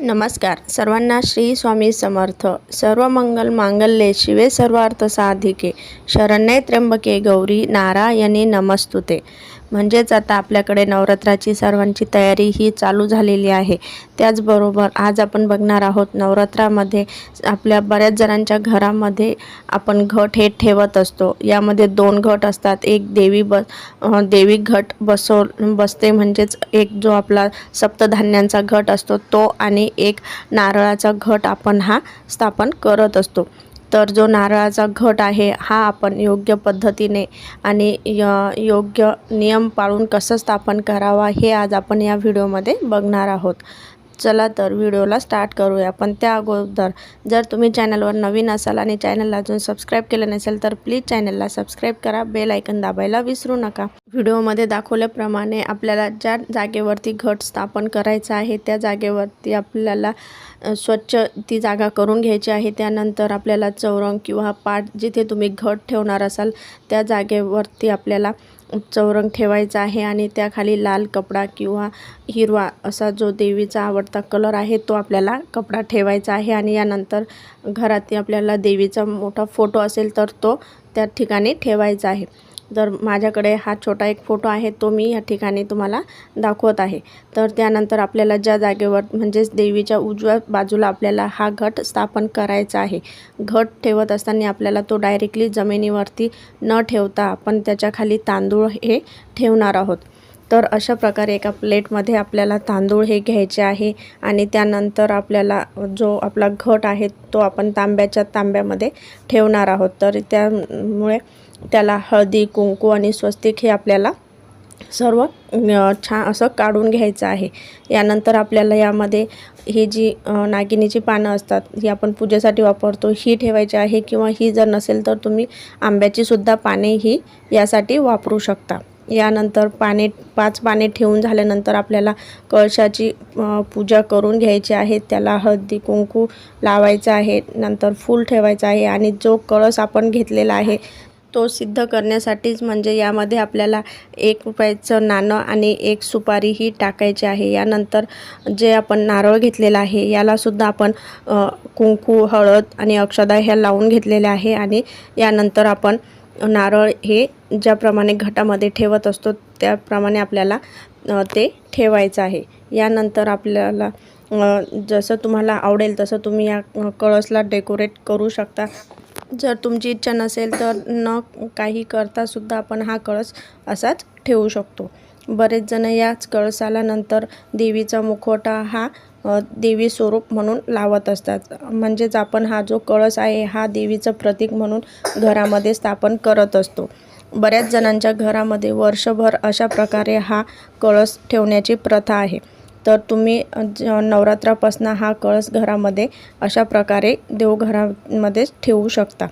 नमस्कार. सर्वांना श्री स्वामी समर्थ. सर्व मंगल मांगल्ये शिवे सर्वार्थ साधिके. शरण्ये त्र्यंबके गौरी नारायणी नमस्तुते. म्हणजेच आता आपल्याकडे नवरात्राची सर्वांची तयारी ही चालू झालेली आहे. त्याचबरोबर आज आपण बघणार आहोत नवरात्रामध्ये आपल्या बऱ्याच जणांच्या घरामध्ये आपण घट हे ठेवत असतो. यामध्ये दोन घट असतात. एक देवी ब देवी घट बसव बसते म्हणजेच एक जो आपला सप्तधान्यांचा घट असतो तो आणि एक नारळाचा घट आपण हा स्थापन करत असतो. तर जो नारळाचा घट आहे हा आपण योग्य पद्धतीने आणि य- योग्य नियम पाळून कसं स्थापन करावा हे आज आपण या व्हिडिओमध्ये बघणार आहोत. चला तर व्हिडिओला स्टार्ट करूया. पण त्या अगोदर जर तुम्ही चॅनलवर नवीन असाल आणि चॅनलला अजून सबस्क्राईब केलं नसेल तर प्लीज चॅनलला सबस्क्राईब करा. बेल ऐकन दाबायला विसरू नका. व्हिडिओमध्ये दाखवल्याप्रमाणे आपल्याला ज्या जागेवरती घट स्थापन करायचं आहे त्या जागेवरती आपल्याला स्वच्छ ती जागा करून घ्यायची आहे. त्यानंतर आपल्याला चौरंग किंवा पाट जिथे तुम्ही घट ठेवणार असाल त्या जागेवरती आपल्याला चौरंग ठेवायचा आहे आणि त्याखाली लाल कपडा किंवा हिरवा असा जो देवीचा आवडता कलर आहे तो आपल्याला कपडा ठेवायचा आहे. आणि यानंतर घरात आपल्याला देवीचा मोठा फोटो असेल तर तो त्या ठिकाणी ठेवायचा आहे. तर माझ्याकडे हा छोटा एक फोटो आहे तो मी या ठिकाणी तुम्हाला दाखवत आहे. तर त्यानंतर आपल्याला ज्या जागेवर म्हणजेच देवीच्या उजव्या बाजूला आपल्याला हा घट स्थापन करायचा आहे. घट ठेवत असताना आपल्याला तो डायरेक्टली जमिनीवरती न ठेवता आपण त्याच्याखाली तांदूळ हे ठेवणार आहोत. तर अशा प्रकारे एका प्लेटमध्ये आपल्याला तांदूळ हे घ्यायचे आहे आणि त्यानंतर आपल्याला जो आपला घट आहे तो आपण तांब्याच्या तांब्यामध्ये ठेवणार आहोत. तर त्यामुळे त्याला हळदी कुंकू आणि स्वस्तिक हे आपल्याला सर्व छान असं काढून घ्यायचं आहे. यानंतर आपल्याला यामध्ये ही जी नागिनीची पानं असतात ही आपण पूजेसाठी वापरतो ही ठेवायची आहे किंवा ही जर नसेल तर तुम्ही आंब्याचीसुद्धा पाने ही यासाठी वापरू शकता. यानंतर पाने पाच पाने ठेवून झाल्यानंतर आपल्याला कळशाची पूजा करून घ्यायची आहे. त्याला हळदी कुंकू लावायचं आहे. नंतर फूल ठेवायचं आहे आणि जो कळस आपण घेतलेला आहे तो सिद्ध करण्यासाठीच म्हणजे यामध्ये आपल्याला एक रुपयाचं नाणं आणि एक सुपारी ही टाकायची आहे. यानंतर जे आपण नारळ घेतलेला आहे यालासुद्धा आपण कुंकू हळद आणि अक्षदा ह्या लावून घेतलेल्या आहे आणि यानंतर आपण नारळ हे ज्याप्रमाणे घटामध्ये ठेवत असतो त्याप्रमाणे आपल्याला ते ठेवायचं आहे. यानंतर आपल्याला जसं तुम्हाला आवडेल तसं तुम्ही या कळसला डेकोरेट करू शकता. जर तुमची इच्छा नसेल तर न काही करतासुद्धा आपण हा कळस असाच ठेवू शकतो. बरेच जण याच कळसाला नंतर देवीचा मुखवटा हा देवी स्वरूप म्हणून लावत असतात. म्हणजेच आपण हा जो कळस आहे हा देवीचं प्रतीक म्हणून घरामध्ये स्थापन करत असतो. बऱ्याच जणांच्या घरामध्ये वर्षभर अशा प्रकारे हा कळस ठेवण्याची प्रथा आहे. तर तुम्ही ज नवरात्रापासून हा कळस घरामध्ये अशा प्रकारे देवघरामध्ये ठेवू शकता.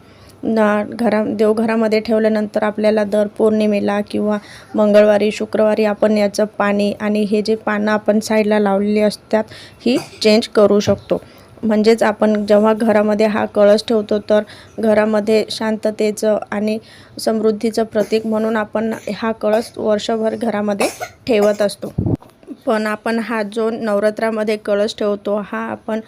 ना घरा देवघरामध्ये ठेवल्यानंतर आपल्याला दर पौर्णिमेला किंवा मंगळवारी शुक्रवारी आपण याचं पाणी आणि हे जे पानं आपण साईडला लावलेली असतात ही चेंज करू शकतो. म्हणजेच आपण जेव्हा घरामध्ये हा कळस ठेवतो तर घरामध्ये शांततेचं आणि समृद्धीचं प्रतीक म्हणून आपण हा कळस वर्षभर घरामध्ये ठेवत असतो. पण आपण हा जो नवरात्रामध्ये कळस ठेवतो हा आपण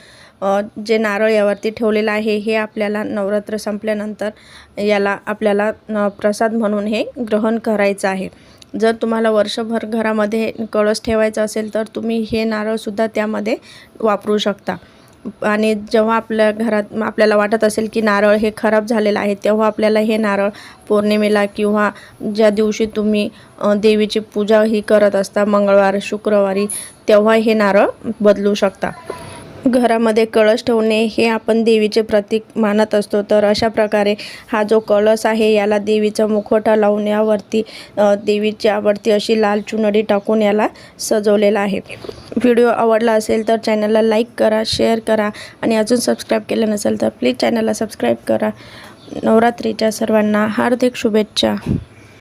जे नारळ यावरती ठेवलेलं आहे हे आपल्याला नवरात्र संपल्यानंतर याला आपल्याला प्रसाद म्हणून हे ग्रहण करायचं आहे. जर तुम्हाला वर्षभर घरामध्ये कळस ठेवायचा असेल तर तुम्ही हे नारळसुद्धा त्यामध्ये वापरू शकता. आणि जेव्हा आपल्या घरात आपल्याला वाटत असेल की नारळ हे खराब झालेलं आहे तेव्हा आपल्याला हे नारळ पौर्णिमेला किंवा ज्या दिवशी तुम्ही देवीची पूजा ही करत असता मंगळवार शुक्रवारी तेव्हा हे नारळ बदलू शकता. घरामध्ये कळस ठेवणे हे आपण देवीचे प्रतीक मानत असतो. तर अशा प्रकारे हा जो कळस आहे याला देवीचा मुखवटा लावून यावरती देवीची देवीच्यावरती अशी लाल चुनडी टाकून याला सजवलेला आहे. व्हिडिओ आवडला असेल तर चॅनलला लाईक करा शेअर करा आणि अजून सबस्क्राईब केलं नसेल तर प्लीज चॅनलला सबस्क्राईब करा. नवरात्रीच्या सर्वांना हार्दिक शुभेच्छा.